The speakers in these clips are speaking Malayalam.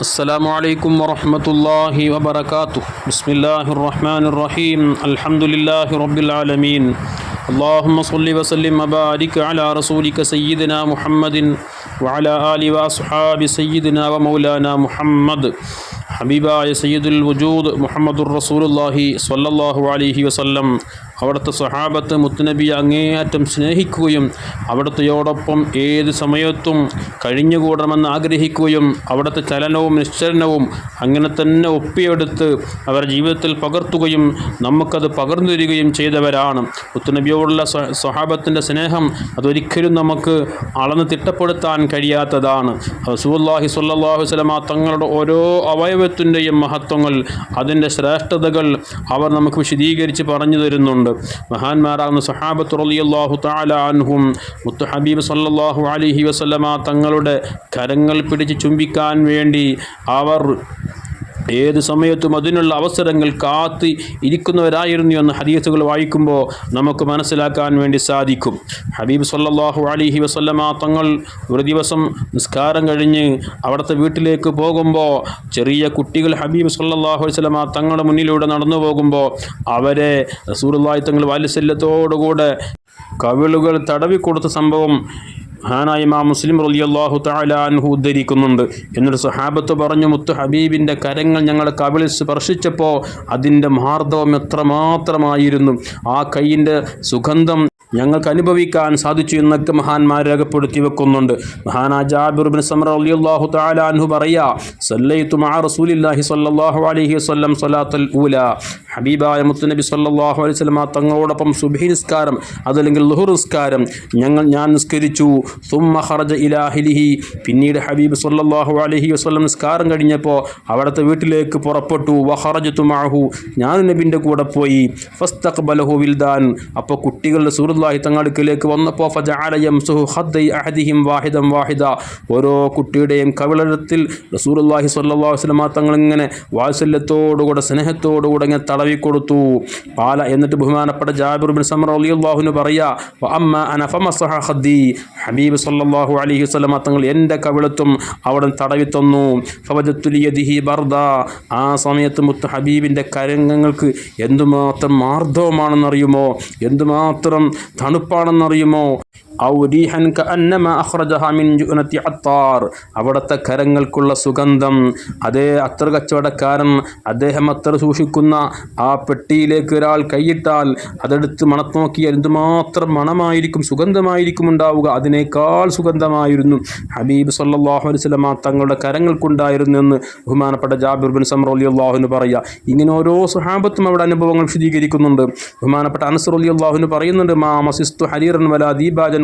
السلام عليكم ورحمة الله وبركاته بسم الله الرحمن الرحيم الحمد لله رب العالمين اللهم صل وسلم وبارك على رسولك سيدنا محمد وعلى آله وأصحاب سيدنا ومولانا محمد حبيبا سيد الوجود محمد الرسول الله صلى الله عليه وسلم അവിടുത്തെ സഹാബത്ത് മുത്തുനബി അങ്ങേയറ്റം സ്നേഹിക്കുകയും അവിടുത്തെയോടൊപ്പം ഏത് സമയത്തും കഴിഞ്ഞുകൂടണമെന്ന് ആഗ്രഹിക്കുകയും അവിടുത്തെ ചലനവും നിശ്ചലനവും അങ്ങനെ തന്നെ ഒപ്പിയെടുത്ത് അവർ ജീവിതത്തിൽ പകർത്തുകയും നമുക്കത് പകർന്നു തരികയും ചെയ്തവരാണ്. മുത്തുനബിയോടുള്ള സഹാബത്തിന്റെ സ്നേഹം അതൊരിക്കലും നമുക്ക് അളന്ന് തിട്ടപ്പെടുത്താൻ കഴിയാത്തതാണ്. റസൂല്ലാഹി സ്വല്ലല്ലാഹു വസ്ലമ തങ്ങളുടെ ഓരോ അവയവത്തിന്റെയും മഹത്വങ്ങൾ അതിന്റെ ശ്രേഷ്ഠതകൾ അവർ നമുക്ക് വിശദീകരിച്ച് പറഞ്ഞു തരുന്നുണ്ട്. മഹാന്മാരാകുന്ന സഹാബത്ത് റളിയല്ലാഹു തആല അൻഹും മുത്തു ഹബീബ് സല്ലല്ലാഹു അലൈഹി വസല്ലമ തങ്ങളുടെ കരങ്ങൾ പിടിച്ച് ചുംബിക്കാൻ വേണ്ടി അവർ ഏത് സമയത്തും അതിനുള്ള അവസരങ്ങൾ കാത്ത് ഇരിക്കുന്നവരായിരുന്നു എന്ന് ഹദീസുകൾ വായിക്കുമ്പോൾ നമുക്ക് മനസ്സിലാക്കാൻ വേണ്ടി സാധിക്കും. ഹബീബ് സല്ലല്ലാഹു അലൈഹി വസല്ലമ തങ്ങൾ ഒരു ദിവസം നിസ്കാരം കഴിഞ്ഞ് അവിടുത്തെ വീട്ടിലേക്ക് പോകുമ്പോൾ ചെറിയ കുട്ടികൾ ഹബീബ് സല്ലാഹു അലൈഹി വസല്ലമ തങ്ങളുടെ മുന്നിലൂടെ നടന്നു പോകുമ്പോൾ അവരെ റസൂലുള്ളാഹി തങ്ങൾ വാത്സല്യത്തോടുകൂടെ കവിളുകൾ തടവിക്കൊടുത്ത സംഭവം മഹാനായ മാ മുസ്ലിം റലിയല്ലാഹു താലാൻഹു ഉദ്ധരിക്കുന്നുണ്ട്. എന്നൊരു സഹാബത്ത് പറഞ്ഞു മുത്തു ഹബീബിന്റെ കരങ്ങൾ ഞങ്ങളെ കവിളിൽ സ്പർശിച്ചപ്പോൾ അതിന്റെ മാർദ്ദവം എത്രമാത്രമായിരുന്നു. ആ കൈയിന്റെ സുഗന്ധം ഞങ്ങൾക്ക് അനുഭവിക്കാൻ സാധിച്ചു എന്നൊക്കെ മഹാന്മാർ രേഖപ്പെടുത്തി വെക്കുന്നുണ്ട്. മഹാനാ ജാബിർ ബിൻ സമർ റളിയല്ലാഹു തആല അൻഹു പറയാ സല്ലൈതു മഅ റസൂലില്ലാഹി സ്വല്ലല്ലാഹു അലൈഹി വസല്ലം സ്വലാത്തുൽ ഊല. ഹബീബായ മുത്തുനബി സല്ലല്ലാഹു അലൈഹി വസല്ലം തങ്ങളോടൊപ്പം സുബ്ഹി നിസ്കാരം അതല്ലെങ്കിൽ ലുഹു നിസ്കാരം ഞങ്ങൾ ഞാൻ നിസ്കരിച്ചു. തുമ്മ ഖറജ ഇലാഹിലിഹി പിന്നീട് ഹബീബ് സല്ലല്ലാഹു അലൈഹി വസല്ലം നിസ്കാരം കഴിഞ്ഞപ്പോൾ അവിടുത്തെ വീട്ടിലേക്ക് പുറപ്പെട്ടു. വഖറജതു മഅഹു. ഞാൻ നബിന്റെ കൂടെ പോയി. ഫസ്തഖ്ബലഹു വിൽദാൻ. അപ്പോൾ കുട്ടികളുടെ റസൂലുള്ളാഹി തങ്ങടുക്കിലേക്ക് വന്നപ്പോൾ അഹദിഹിം വാഹിദം വാഹിദ. ഓരോ കുട്ടിയുടെയും കവിളത്തിൽ റസൂലുള്ളാഹി സ്വല്ലല്ലാഹു അലൈഹി വസല്ലം തങ്ങൾ ഇങ്ങനെ വാത്സല്യത്തോടുകൂടെ സ്നേഹത്തോടുകൂടെ ഇങ്ങനെ തടവി കൊടുത്തു പാല എന്നിട്ട് ബഹുമാനപ്പെട്ട ജാബിർ ബിൻ സമർ അലി വ അമ്മ ഹബീബ് സല്ലല്ലാഹു അലൈഹി വസല്ലം തങ്ങൾ എന്റെ കവിളത്തും അവിടെ തടവി തന്നു ഫവജത്തു ലിയദിഹി ബർദ. ആ സമയത്ത് മുത്ത് ഹബീബിന്റെ കരംഗങ്ങൾക്ക് എന്തുമാത്രം മാർദ്ദവമാണെന്നറിയുമോ എന്തുമാത്രം തണുപ്പാണെന്നറിയുമോ? ഔ റീഹൻ കഅന്നമ അഖ്റജഹ മിൻ ജുനത്തി അത്താർ. അവിടുത്തെ കരങ്ങൾക്കുള്ള സുഗന്ധം അതേ അത്ര കച്ചവടക്കാരൻ അദ്ദേഹം അത്ര സൂക്ഷിക്കുന്ന ആ പെട്ടിയിലേക്ക് ഒരാൾ കൈയിട്ടാൽ അതെടുത്ത് മണത്ത് നോക്കിയാൽ എന്തുമാത്രം മണമായിരിക്കും സുഗന്ധമായിരിക്കും ഉണ്ടാവുക. അതിനേക്കാൾ സുഗന്ധമായിരുന്നു ഹബീബ് സല്ലാഹു അലൈഹി വസല്ലമ തങ്ങളുടെ കരങ്ങൾക്കുണ്ടായിരുന്നു എന്ന് ബഹുമാനപ്പെട്ട ജാബിർ ബിൻ സമർ അലി അള്ളാഹുവിന് പറയുക ഇങ്ങനെ ഓരോ സുഹാബത്തും അവിടെ അനുഭവങ്ങൾ വിശദീകരിക്കുന്നുണ്ട്. ബഹുമാനപ്പെട്ട അനസർ അലി അള്ളാഹുവിന് പറയുന്നുണ്ട് മാ മസിസ്തു ഹരീറൻ വല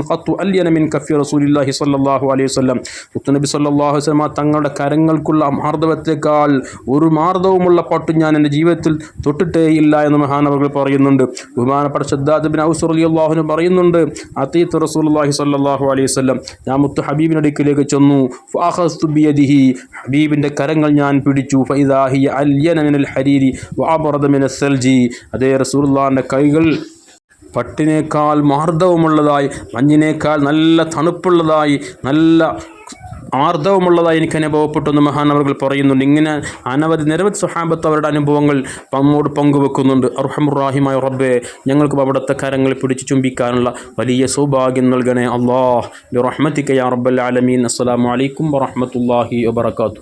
ദീപാജൻ ഖത്തു അല്യന മിൻ കഫി റസൂലില്ലാഹി സ്വല്ലല്ലാഹു അലൈഹി വസല്ലം. മുത്തുനബി സ്വല്ലല്ലാഹു അലൈഹി വസല്ലം തങ്ങളുടെ കരങ്ങൾക്കുള്ള മാർദ്ദവത്തേക്കാൾ ഒരു മാർദ്ദവുമുള്ള പട്ടു ഞാൻ എന്റെ ജീവിതത്തിൽ തൊട്ടിട്ടേ ഇല്ല എന്ന് മഹാനവകൾ പറയുന്നുണ്ട്. ബഹുമാനപ്പെട്ട ശ്രദ്ധാദിബിൻ ബിൻ ഔസ് റളിയല്ലാഹുവിന് പറയുന്നുണ്ട് അതീത്ത് റസൂലുള്ളാഹി സ്വല്ലല്ലാഹു അലൈഹി വസല്ലം ഞാൻ മുത്ത് ഹബീബിന്റെ അടുക്കിലേക്ക് ചെന്നു. ഫഅഖസ്തു ബിയദിഹി ഹബീബിന്റെ കരങ്ങൾ ഞാൻ പിടിച്ചു. ഫൈദാ ഹിയ അല്യന മിനൽ ഹരീരി വഅബറദ മിനസ് സൽജി. അതേ റസൂലുള്ളാഹിന്റെ കൈകൾ പട്ടിനേക്കാൾ മാർദ്ദവമുള്ളതായി മഞ്ഞിനേക്കാൾ നല്ല തണുപ്പുള്ളതായി നല്ല ആർദ്ദവമുള്ളതായി എനിക്ക് അനുഭവപ്പെട്ടു എന്ന് മഹാനവറുകൾ പറയുന്നുണ്ട്. ഇങ്ങനെ അനവധി നിരവധി സ്വഹാബത്ത് അവരുടെ അനുഭവങ്ങൾ പമ്മോട് പങ്കുവെക്കുന്നുണ്ട്. അർഹമുറാഹിമായ റബ്ബെ ഞങ്ങൾക്ക് അവിടുത്തെ കരങ്ങൾ പിടിച്ച് ചുംബിക്കാനുള്ള വലിയ സൗഭാഗ്യം നൽകണേ. അള്ളാഹ് റഹ്മത്തിക്കയ റബ്ബൽ ആലമീൻ. അസ്സലാമു അലൈക്കും വറഹമത്തല്ലാഹി വബർക്കാത്തു